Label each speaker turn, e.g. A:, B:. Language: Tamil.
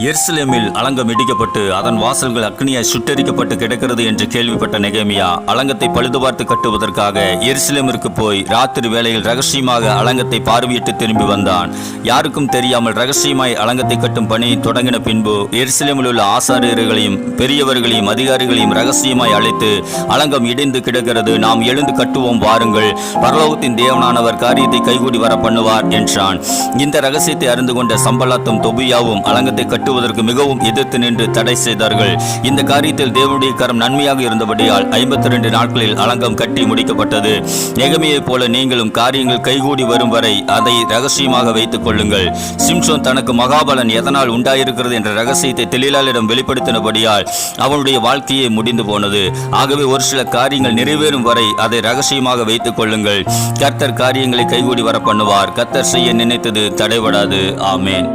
A: எருசலேமில் அலங்கம் இடிக்கப்பட்டு அதன் வாசல்கள் அக்னியாய் சுட்டரிக்கப்பட்டு கிடக்கிறது என்று கேள்விப்பட்ட நெகேமியா அலங்கத்தை பழுதுபார்த்து கட்டுவதற்காக எருசலேமிற்கு போய் ராத்திரி வேளையில் ரகசியமாக அலங்கத்தை பார்வையிட்டு திரும்பி வந்தான். யாருக்கும் தெரியாமல் ரகசியமாய் அலங்கத்தை கட்டும் பணி தொடங்கின பின்பு எருசலேமில் உள்ள ஆசாரியர்களையும் பெரியவர்களையும் அதிகாரிகளையும் ரகசியமாய் அழைத்து அலங்கம் இடிந்து கிடக்கிறது நாம் எழுந்து கட்டுவோம் வாருங்கள் பரலோகத்தின் தேவனானவர் காரியத்தை கைகூடி வர பண்ணுவார் என்றான். இந்த ரகசியத்தை அறிந்து கொண்ட சம்பலாத்தும் தொபியாவும் அலங்கத்தை கட்டு கட்டுவதற்கு மிகவும் எதிர்த்து நின்று தடை செய்தார்கள். இந்த காரியத்தில் தேவனுடைய கரம் நன்மையாக இருந்தபடியால் ஐம்பத்தி ரெண்டு நாட்களில் அலங்கம் கட்டி முடிக்கப்பட்டது. நெகமையைப் போல நீங்களும் காரியங்கள் கைகூடி வரும் வரை அதை ரகசியமாக வைத்துக் கொள்ளுங்கள். சிம்சோன் தனக்கு மகாபலன் எதனால் உண்டாயிருக்கிறது என்ற ரகசியத்தை தெளிலாளிடம் வெளிப்படுத்தினபடியால் அவனுடைய வாழ்க்கையே முடிந்து போனது. ஆகவே ஒரு சில காரியங்கள் நிறைவேறும் வரை அதை ரகசியமாக வைத்துக் கொள்ளுங்கள். கர்த்தர் காரியங்களை கைகூடி வர பண்ணுவார் கர்த்தர் செய்ய நினைத்தது தடைபடாது. ஆமேன்.